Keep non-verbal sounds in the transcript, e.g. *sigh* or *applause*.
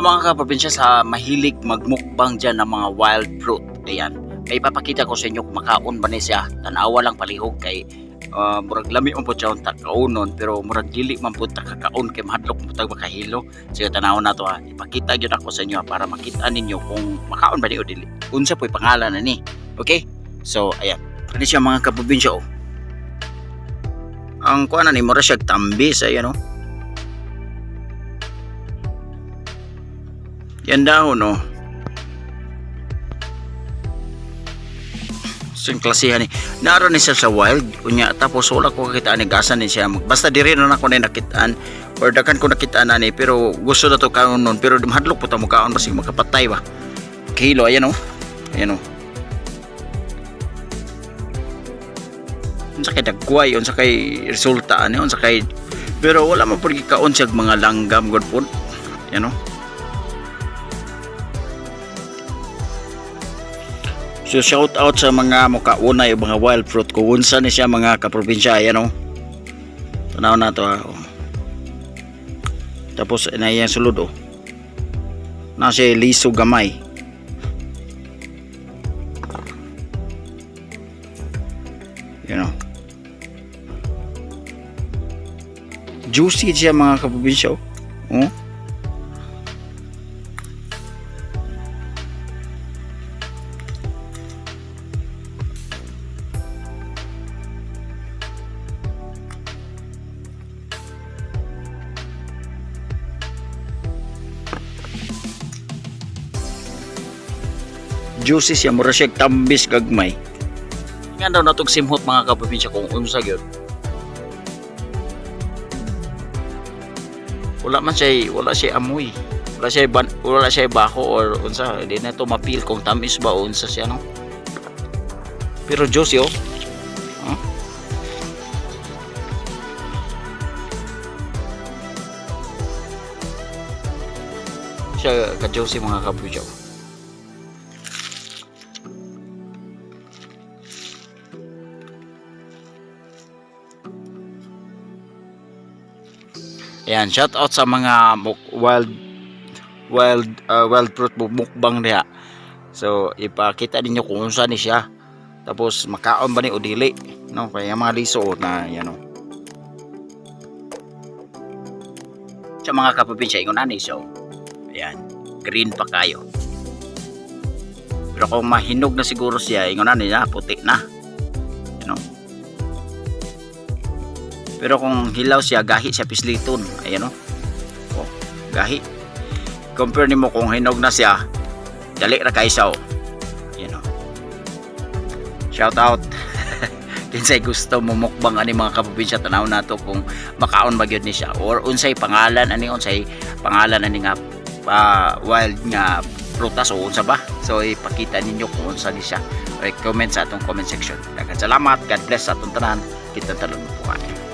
Mga kaprobinsya sa mahilig magmukbang dyan ng mga wild fruit. Ayan. May ipapakita ko sa inyo kung makaon ba ni siya. Tanawa lang palihog kay uh, murag lami man po siya ang takaunon pero murag dili man po takakaon kay mahadlok mo tag makahilo. Sige tanawon na to ha. Ipakita gyud ako sa inyo ha, para makita ninyo kung makaon ba ni o dili. Unsa po pangalan na ni. Okay? So ayan. Kani siya mga kaprobinsya oh. Ang kuha na ni mura siya tambis ayan oh. Yan daw no. Sing klasihan ni. Naaro ni siya sa wild unya tapos wala ko kita ni gasan ni siya. Basta diri na ako na nakitaan or dakan ko nakitaan na ni pero gusto na to kaon nun pero mahadlok po ta mo kaon basig makapatay ba. Kilo ayan oh. Ayan oh. Unsa kay dagway, unsa kay resulta ani, unsa kay pero wala man pud kaon siya mga langgam good food. Ayan oh. So shout out sa mga mukaunay mga wild fruit kung unsa ni siya mga kaprobinsya ayan oh. Tanaw na to ha. oh. Tapos na yan sulod oh. Na siya liso gamay. Yan oh. Juicy siya mga kaprobinsya oh. oh. Juicy siya mura siya tambis gagmay. Nga daw natog simhot mga kaprobinsya kung unsa gyud. Wala man siya wala siya amoy. Wala siya ban, wala siya bako or unsa di na to mapil kung tamis ba o unsa siya no? Pero juicy oh. Huh? siya ka juicy mga kaprobinsya Ayan, shout out sa mga wild wild uh, wild fruit mukbang niya. So, ipakita ninyo kung saan ni siya. Tapos makaon ba ni o dili, no? Kaya mga liso na yan oh. Sa mga kaprobinsya ingon ani so. Ayan, green pa kayo. Pero kung mahinog na siguro siya, ingon ani na puti na. You know? Pero kung hilaw siya, gahi siya pisliton. Ayan o. Oh, gahi. Compare nimo kung hinog na siya, dali ra kay siya o. Ayan o. Shout out. *laughs* Kinsay gusto mo mukbang ani mga kaprobinsya tanaw nato kung makaon ba gyud ni siya or unsay pangalan ani unsay pangalan ani nga ah, wild nga prutas o unsa ba so ipakita ninyo kung unsa ni siya comment sa atong comment section daghang salamat God bless sa atong tanan kita talon po kani